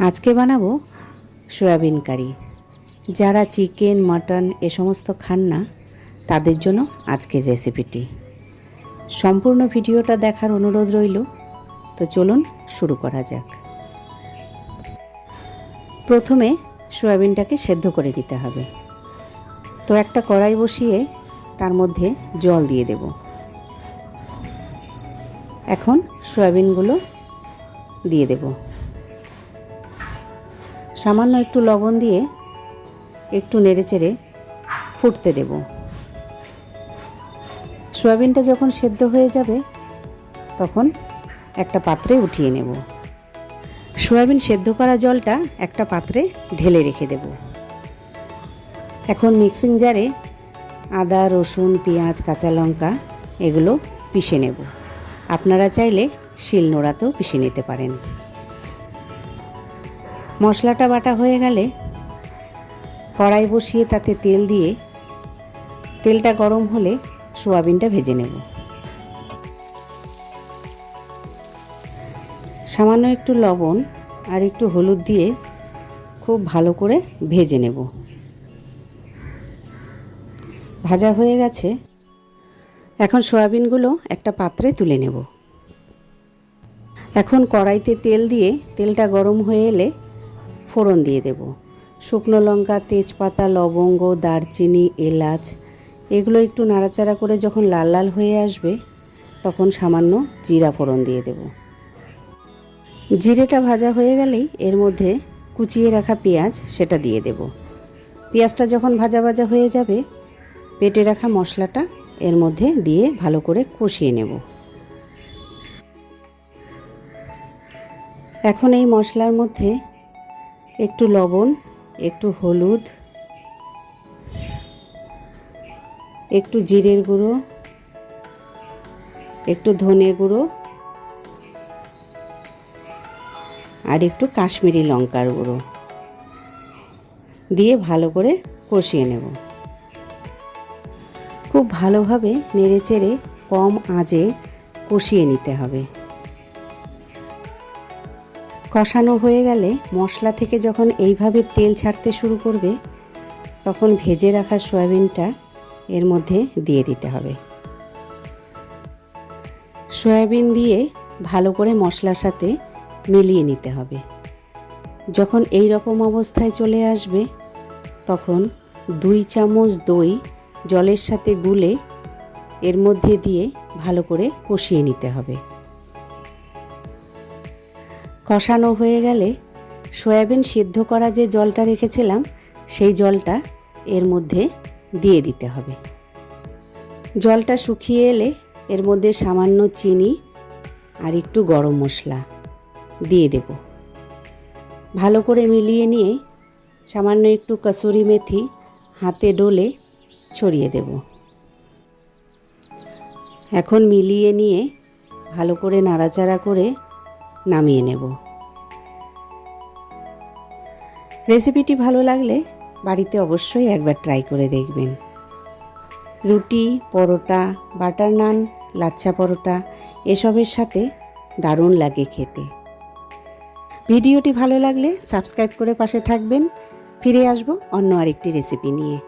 আজকে বানাবো সয়াবিন কারি। যারা চিকেন, মাটন এ সমস্ত খান না, তাদের জন্য আজকের রেসিপিটি। সম্পূর্ণ ভিডিওটা দেখার অনুরোধ রইল, তো চলুন শুরু করা যাক। প্রথমে সয়াবিনটাকে সেদ্ধ করে নিতে হবে। তো একটা কড়াই বসিয়ে তার মধ্যে জল দিয়ে দেব। এখন সয়াবিনগুলো দিয়ে দেব। সামান্য একটু লবণ দিয়ে একটু নেড়েচেড়ে ফুটতে দেব। সয়াবিনটা যখন সেদ্ধ হয়ে যাবে, তখন একটা পাত্রে উঠিয়ে নেব। সয়াবিন সেদ্ধ করা জলটা একটা পাত্রে ঢেলে রেখে দেব। এখন মিক্সিং জারে আদা, রসুন, পেঁয়াজ, কাঁচা লঙ্কা এগুলো পিষে নেব। আপনারা চাইলে শিল নোড়াতেও পিষে নিতে পারেন। মশলাটা বাটা হয়ে গেলে কড়াই বসিয়ে তাতে তেল দিয়ে তেলটা গরম হলে সোয়াবিনটা ভেজে নেব। সামান্য একটু লবণ আর একটু হলুদ দিয়ে খুব ভালো করে ভেজে নেব। ভাজা হয়ে গেছে। এখন সয়াবিনগুলো একটা পাত্রে তুলে নেব। এখন কড়াইতে তেল দিয়ে তেলটা গরম হয়ে এলে ফোড়ন দিয়ে দেব। শুকনো লঙ্কা, তেজপাতা, লবঙ্গ, দারচিনি, এলাচ, এগুলো একটু নাড়াচাড়া করে যখন লাল লাল হয়ে আসবে, তখন সামান্য জিরা ফোড়ন দিয়ে দেব। জিরেটা ভাজা হয়ে গেলেই এর মধ্যে কুচিয়ে রাখা পেঁয়াজ সেটা দিয়ে দেব। পেঁয়াজটা যখন ভাজা ভাজা হয়ে যাবে পেটে রাখা মশলাটা এর মধ্যে দিয়ে ভালো করে কষিয়ে নেব। এখন এই মশলার মধ্যে একটু লবণ, একটু হলুদ, একটু জিরের গুঁড়ো, একটু ধনে গুঁড়ো আর একটু কাশ্মীরি লঙ্কার গুঁড়ো দিয়ে ভালো করে কষিয়ে নেব। খুব ভালোভাবে নেড়েচেড়ে কম আঁচে কষিয়ে নিতে হবে। কষানো হয়ে গেলে মশলা থেকে যখন এইভাবে তেল ছাড়তে শুরু করবে, তখন ভেজে রাখা সয়াবিনটা এর মধ্যে দিয়ে দিতে হবে। সয়াবিন দিয়ে ভালো করে মশলার সাথে মিলিয়ে নিতে হবে। যখন এই রকম অবস্থায় চলে আসবে, তখন দুই চামচ দই জলের সাথে গুলে এর মধ্যে দিয়ে ভালো করে কষিয়ে নিতে হবে। কষানো হয়ে গেলে সয়াবিন সিদ্ধ করা যে জলটা রেখেছিলাম, সেই জলটা এর মধ্যে দিয়ে দিতে হবে। জলটা শুকিয়ে এলে এর মধ্যে সামান্য চিনি আর একটু গরম মশলা দিয়ে দেব। ভালো করে মিলিয়ে নিয়ে সামান্য একটু কসুরি মেথি হাতে ডলে ছড়িয়ে দেব। এখন মিলিয়ে নিয়ে ভালো করে নাড়াচাড়া করে নামিয়ে নেব। রেসিপিটি ভালো লাগলে বাড়িতে অবশ্যই একবার ট্রাই করে দেখবেন। রুটি, পরোটা, বাটার নান, লাচ্ছা পরোটা এসবের সাথে দারুণ লাগে খেতে। ভিডিওটি ভালো লাগলে সাবস্ক্রাইব করে পাশে থাকবেন। ফিরে আসব অন্য আরেকটি রেসিপি নিয়ে।